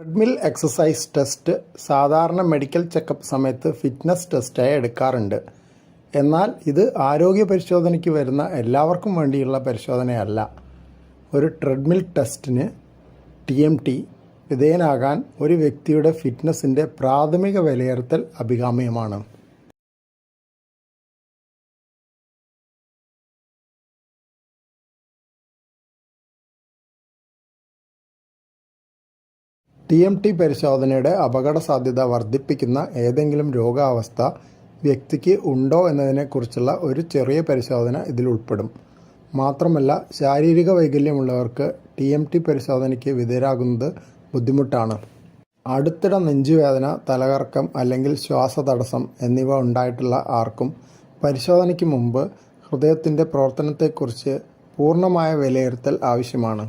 Treadmill exercise test സാധാരണ medical checkup സമയത്ത് fitness ടെസ്റ്റായി എടുക്കാറുണ്ട്. എന്നാൽ ഇത് ആരോഗ്യ പരിശോധനയ്ക്ക് വരുന്ന എല്ലാവർക്കും വേണ്ടിയുള്ള പരിശോധനയല്ല. ഒരു ട്രെഡ്മിൽ ടെസ്റ്റിന് ടി എം ടി വിധേയനാകാൻ ഒരു വ്യക്തിയുടെ ഫിറ്റ്നസിന്റെ പ്രാഥമിക വിലയിരുത്തൽ അഭികാമ്യമാണ്. ടി എം ടി പരിശോധനയുടെ അപകട സാധ്യത വർദ്ധിപ്പിക്കുന്ന ഏതെങ്കിലും രോഗാവസ്ഥ വ്യക്തിക്ക് ഉണ്ടോ എന്നതിനെക്കുറിച്ചുള്ള ഒരു ചെറിയ പരിശോധന ഇതിൽ ഉൾപ്പെടും. മാത്രമല്ല ശാരീരിക വൈകല്യമുള്ളവർക്ക് ടി എം ടി പരിശോധനയ്ക്ക് വിധേയരാകുന്നത് ബുദ്ധിമുട്ടാണ്. അടുത്തിടെ നെഞ്ചുവേദന തലകറക്കം അല്ലെങ്കിൽ ശ്വാസതടസ്സം എന്നിവ ഉണ്ടായിട്ടുള്ള ആർക്കും പരിശോധനയ്ക്ക് മുമ്പ് ഹൃദയത്തിന്റെ പ്രവർത്തനത്തെക്കുറിച്ച് പൂർണമായ വിലയിരുത്തൽ ആവശ്യമാണ്.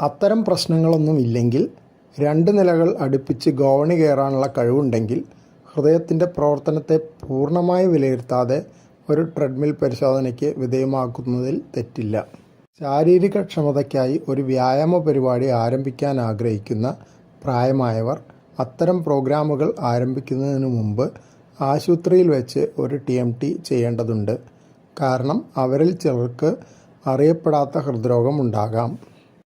അത്തരം പ്രശ്നങ്ങളൊന്നും ഇല്ലെങ്കിൽ രണ്ട് നിലകൾ അടുപ്പിച്ച് ഗോവണി കയറാനുള്ള കഴിവുണ്ടെങ്കിൽ ഹൃദയത്തിന്റെ പ്രവർത്തനത്തെ പൂർണമായി വിലയിരുത്താതെ ഒരു ട്രെഡ്മിൽ പരിശോധനയ്ക്ക് വിധേയമാക്കുന്നതിൽ തെറ്റില്ല. ശാരീരിക ക്ഷമതയ്ക്കായി ഒരു വ്യായാമ പരിപാടി ആരംഭിക്കാൻ ആഗ്രഹിക്കുന്ന പ്രായമായവർ അത്തരം പ്രോഗ്രാമുകൾ ആരംഭിക്കുന്നതിന് മുമ്പ് ആശുപത്രിയിൽ വെച്ച് ഒരു ടി എം ടി ചെയ്യേണ്ടതുണ്ട്. കാരണം അവരിൽ ചിലർക്ക് അറിയപ്പെടാത്ത ഹൃദ്രോഗം ഉണ്ടാകാം.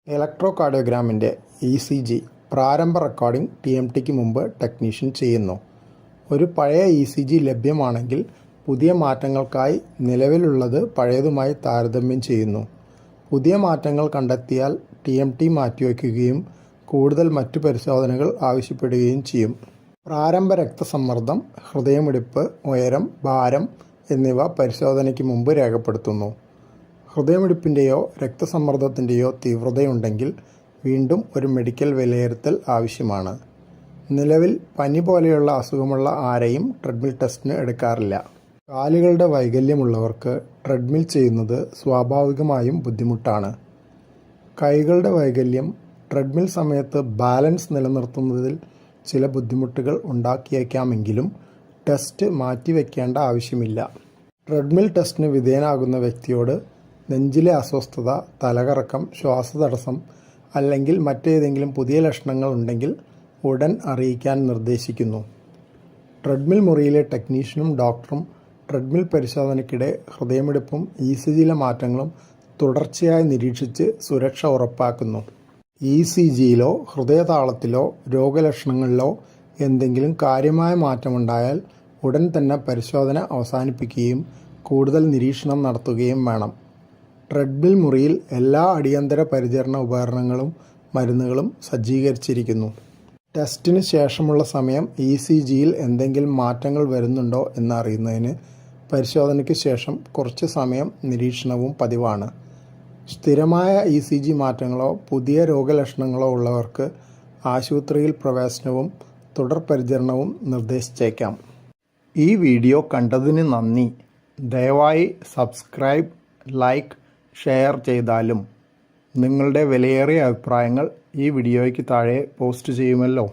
ഇലക്ട്രോ കാർഡിയോഗ്രാമിന്റെ ഇ സി ജി പ്രാരംഭ റെക്കോർഡിംഗ് ടി എം ടിക്ക് മുമ്പ് ടെക്നീഷ്യൻ ചെയ്യുന്നു. ഒരു പഴയ ഇ സി ജി ലഭ്യമാണെങ്കിൽ പുതിയ മാറ്റങ്ങൾക്കായി നിലവിലുള്ളത് പഴയതുമായി താരതമ്യം ചെയ്യുന്നു. പുതിയ മാറ്റങ്ങൾ കണ്ടെത്തിയാൽ ടി എം ടി മാറ്റിവെക്കുകയും കൂടുതൽ മറ്റു പരിശോധനകൾ ആവശ്യപ്പെടുകയും ചെയ്യും. പ്രാരംഭ രക്തസമ്മർദ്ദം ഹൃദയമിടിപ്പ് ഉയരം ഭാരം എന്നിവ പരിശോധനയ്ക്ക് മുമ്പ് രേഖപ്പെടുത്തുന്നു. ഹൃദയമിടിപ്പിന്റെയോ രക്തസമ്മർദ്ദത്തിന്റെയോ തീവ്രതയുണ്ടെങ്കിൽ വീണ്ടും ഒരു മെഡിക്കൽ വിലയിരുത്തൽ ആവശ്യമാണ്. നിലവിൽ പനി പോലെയുള്ള അസുഖമുള്ള ആരെയും ട്രെഡ്മിൽ ടെസ്റ്റിന് എടുക്കാറില്ല. കാലുകളുടെ വൈകല്യമുള്ളവർക്ക് ട്രെഡ്മിൽ ചെയ്യുന്നത് സ്വാഭാവികമായും ബുദ്ധിമുട്ടാണ്. കൈകളുടെ വൈകല്യം ട്രെഡ്മിൽ സമയത്ത് ബാലൻസ് നിലനിർത്തുന്നതിൽ ചില ബുദ്ധിമുട്ടുകൾ ഉണ്ടാക്കിയേക്കാമെങ്കിലും ടെസ്റ്റ് മാറ്റിവെക്കേണ്ട ആവശ്യമില്ല. ട്രെഡ്മിൽ ടെസ്റ്റിന് വിധേയനാകുന്ന വ്യക്തിയോട് നെഞ്ചിലെ അസ്വസ്ഥത തലകറക്കം ശ്വാസതടസ്സം അല്ലെങ്കിൽ മറ്റേതെങ്കിലും പുതിയ ലക്ഷണങ്ങൾ ഉണ്ടെങ്കിൽ ഉടൻ അറിയിക്കാൻ നിർദ്ദേശിക്കുന്നു. ട്രെഡ്മിൽ മുറിയിലെ ടെക്നീഷ്യനും ഡോക്ടറും ട്രെഡ്മിൽ പരിശോധനയ്ക്കിടെ ഹൃദയമിടിപ്പും ഇ സി ജിയിലെ മാറ്റങ്ങളും തുടർച്ചയായി നിരീക്ഷിച്ച് സുരക്ഷ ഉറപ്പാക്കുന്നു. ഇ സി ജിയിലോ ഹൃദയതാളത്തിലോ രോഗലക്ഷണങ്ങളിലോ എന്തെങ്കിലും കാര്യമായ മാറ്റമുണ്ടായാൽ ഉടൻ തന്നെ പരിശോധന അവസാനിപ്പിക്കുകയും കൂടുതൽ നിരീക്ഷണം നടത്തുകയും വേണം. ട്രെഡ്മിൽ മുറിയിൽ എല്ലാ അടിയന്തര പരിചരണ ഉപകരണങ്ങളും മരുന്നുകളും സജ്ജീകരിച്ചിരിക്കുന്നു. ടെസ്റ്റിന് ശേഷമുള്ള സമയം ഇ സി ജിയിൽ എന്തെങ്കിലും മാറ്റങ്ങൾ വരുന്നുണ്ടോ എന്നറിയുന്നതിന് പരിശോധനയ്ക്ക് ശേഷം കുറച്ച് സമയം നിരീക്ഷണവും പതിവാണ്. സ്ഥിരമായ ഇ സി ജി മാറ്റങ്ങളോ പുതിയ രോഗലക്ഷണങ്ങളോ ഉള്ളവർക്ക് ആശുപത്രിയിൽ പ്രവേശനവും തുടർ പരിചരണവും നിർദ്ദേശിച്ചേക്കാം. ഈ വീഡിയോ കണ്ടതിന് നന്ദി. ദയവായി സബ്സ്ക്രൈബ് ലൈക്ക് ഷെയർ ചെയ്താലും നിങ്ങളുടെ വിലയേറിയ അഭിപ്രായങ്ങൾ ഈ വീഡിയോയ്ക്ക് താഴെ പോസ്റ്റ് ചെയ്യുമല്ലോ.